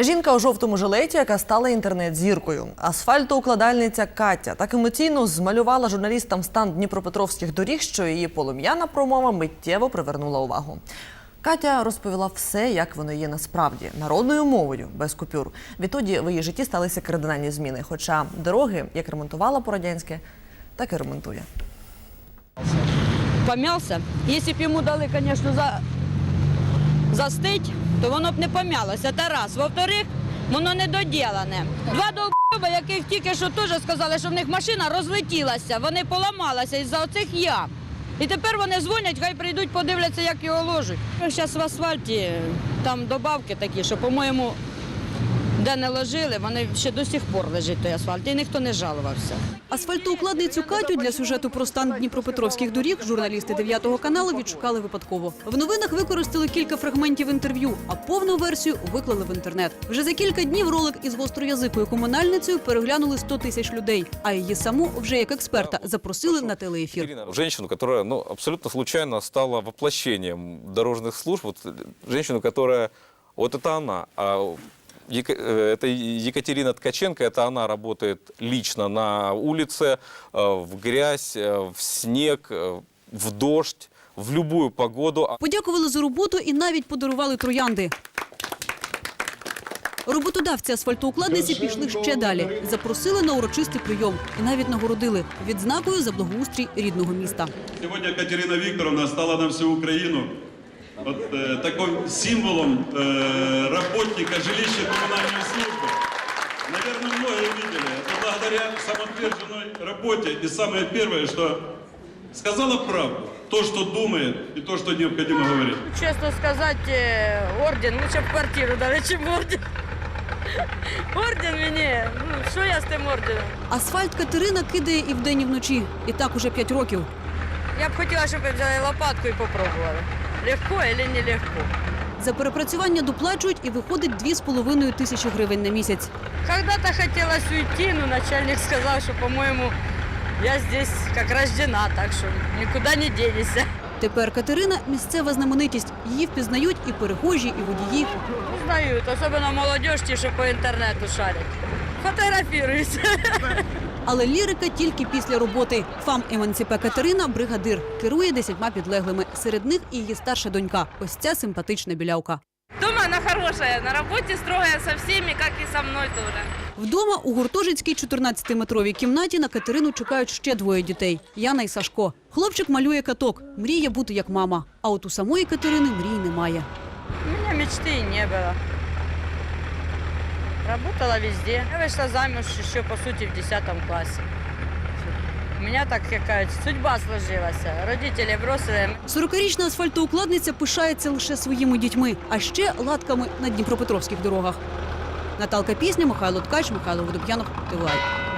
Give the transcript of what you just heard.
Жінка у жовтому жилеті, яка стала інтернет-зіркою. Асфальтоукладальниця Катя так емоційно змалювала журналістам стан Дніпропетровських доріг, що її полум'яна промова миттєво привернула увагу. Катя розповіла все, як воно є насправді, народною мовою, без купюр. Відтоді в її житті сталися кардинальні зміни. Хоча дороги, як ремонтувала по-радянськи, так і ремонтує. помявся. Якщо б йому дали, звісно, за... застить, то воно б не пом'ялося. Та раз. Во-вторих, воно недоділане. Два довбоба, яких тільки що теж сказали, що в них машина розлетілася, вони поламалися із-за оцих ям. І тепер вони дзвонять, хай прийдуть, подивляться, як його ложуть. Зараз в асфальті там добавки такі, що, по-моєму, де не ложили, вони ще до сих пор лежить той асфальт, і ніхто не жалувався. Асфальтоукладницю Катю для сюжету про стан Дніпропетровських доріг журналісти 9 каналу відшукали випадково. В новинах використали кілька фрагментів інтерв'ю, а повну версію виклали в інтернет. Вже за кілька днів ролик із гостроязикою комунальницею переглянули 100 тисяч людей. А її саму вже як експерта запросили на телеефір. Ирина, Женщину, которая ну, абсолютно случайно стала воплощением дорожных служб. Вот, э, женщину, которая... Вот это она. А Ека- э, это Екатерина Ткаченко. Это она работает лично на улице, э, в грязь, э, в снег, э, в дождь, в любую погоду. А Подякували за роботу і навіть подарували троянди. Роботодавці асфальтоукладниці пішли ще далі. Запросили на урочистий прийом і навіть нагородили відзнакою за благоустрій рідного міста. Сегодня Катерина Викторовна стала на всю Украину вот, э, таким символом э, работника жилища коммунальной службы. Наверное, многие видели. Это благодаря самоотверженной работе. И самое первое, что сказала правду. То, что думает, и то, что необходимо говорить. Чесно сказати, е, орден, лучше б квартиру дали, чим орден. Орден мені, ну що я з тим орденом? Асфальт Катерина кидає і вдень, і вночі. І так уже п'ять років. Я б хотіла, щоб ви взяли лопатку і попробували. Легко або не легко. За перепрацювання доплачують і виходить 2,5 тисячі гривень на місяць. Когда-то хотелось уйти, но начальник сказал, что, по-моему, я здесь как рождена, так что никуда не денешься. Тепер Катерина місцева знаменитість. Її впізнають і перехожі, і водії. Узнают, особенно молодежь, ті, що по інтернету шарять. Фотографируюсь. Але лірика тільки після роботи. Фам Емансіпе Катерина бригадир керує десятьма підлеглими. Серед них і її старша донька. Ось ця симпатична білявка. Дома она хорошая, на работе строгая со всеми, как и со мной тоже. Вдома у гуртожитській 14-метровій кімнаті на Катерину чекають ще двоє дітей Яна і Сашко. Хлопчик малює каток, мріє бути як мама. А от у самої Катерини мрій немає. У меня мечты и не было. Работала везде. Я вышла замуж еще, по сути, в 10 классе. У мене так какая судьба сложилася. Родителі бросили. 40-річна асфальтоукладниця пишається лише своїми дітьми, а ще латками на дніпропетровських дорогах. Наталка Пісня, Михайло Ткач, Михайло Водоп'янов, ТВАЙ.